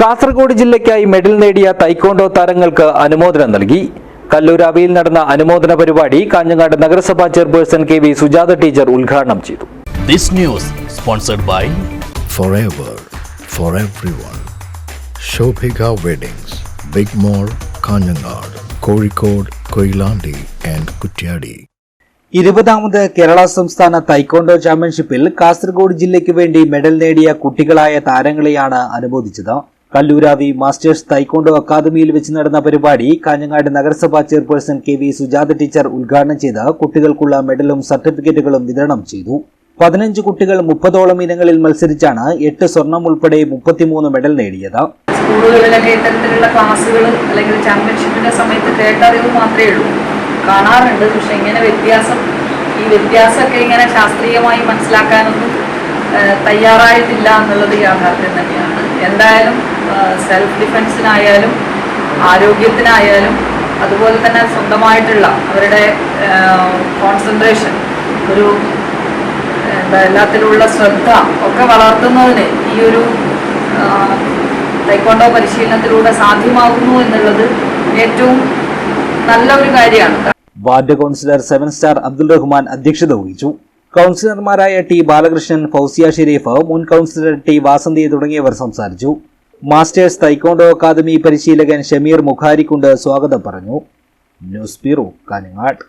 കാസർഗോഡ് ജില്ലയ്ക്കായി മെഡൽ നേടിയ തൈക്കോണ്ടോ താരങ്ങൾക്ക് അനുമോദനം നൽകി. കല്ലൂരാവിയിൽ നടന്ന അനുമോദന പരിപാടി കാഞ്ഞങ്ങാട് നഗരസഭാ chairperson K V Sujatha teacher ഉദ്ഘാടനം ചെയ്തു. This news sponsored by forever for everyone. Shobhika Weddings, Big mall Kanhangad Kozhikode Koilandi and Kuttiadi ഇരുപതാമത് കേരള സംസ്ഥാന തൈക്കോണ്ടോ ചാമ്പ്യൻഷിപ്പിൽ കാസർഗോഡ് ജില്ലയ്ക്ക് വേണ്ടി മെഡൽ നേടിയ കുട്ടികളായ താരങ്ങളെയാണ് അനുമോദിച്ചത്. കല്ലൂരാവി മാസ്റ്റേഴ്സ് തൈക്കോണ്ടോ അക്കാദമിയിൽ വെച്ച് നടന്ന പരിപാടി കാഞ്ഞങ്ങാട് നഗരസഭാ chairperson K V Sujatha teacher ഉദ്ഘാടനം ചെയ്ത് കുട്ടികൾക്കുള്ള മെഡലും സർട്ടിഫിക്കറ്റുകളും വിതരണം ചെയ്തു. പതിനഞ്ച് കുട്ടികൾ മുപ്പതോളം ഇനങ്ങളിൽ മത്സരിച്ചാണ് എട്ട് സ്വർണം ഉൾപ്പെടെ മുപ്പത്തിമൂന്ന് മെഡൽ നേടിയത്. സ്കൂളുകളിലൊക്കെ ഇത്തരത്തിലുള്ള ക്ലാസ്സുകൾ അല്ലെങ്കിൽ ചാമ്പ്യൻഷിപ്പിന്റെ സമയത്ത് കേട്ടറിവ് മാത്രമേ ഉള്ളൂ. കാണാറുണ്ട് പക്ഷെ ഇങ്ങനെ വ്യത്യാസം ഈ വ്യത്യാസമൊക്കെ ഇങ്ങനെ ശാസ്ത്രീയമായി മനസ്സിലാക്കാനൊന്നും തയ്യാറായിട്ടില്ല എന്നുള്ളത് യാഥാർത്ഥ്യം തന്നെയാണ്. എന്തായാലും സെൽഫ് ഡിഫെൻസിനായാലും ആരോഗ്യത്തിനായാലും അതുപോലെ തന്നെ സ്വന്തമായിട്ടുള്ള അവരുടെ കോൺസെൻട്രേഷൻ ഒരു എന്താ എല്ലാത്തിലുള്ള ശ്രദ്ധ ഒക്കെ വളർത്തുന്നതിന് ഈ ഒരു തൈക്കോണ്ടോ പരിശീലനത്തിലൂടെ സാധ്യമാകുന്നു എന്നുള്ളത് ഏറ്റവും നല്ല ഒരു കാര്യമാണ്. Ward councillor seven star Abdul Rahman അധ്യക്ഷത വഹിച്ചു. കൗൺസിലർമാരായ ടി ബാലകൃഷ്ണൻ ഫൗസിയ ഷെരീഫ് മുൻ കൗൺസിലർ ടി വാസന്തി തുടങ്ങിയവർ സംസാരിച്ചു. മാസ്റ്റേഴ്സ് തൈക്കോണ്ടോ അക്കാദമി പരിശീലകൻ ഷമീർ മുഖാരിക്കുണ്ട് സ്വാഗതം പറഞ്ഞു. News bureau Kanhangad.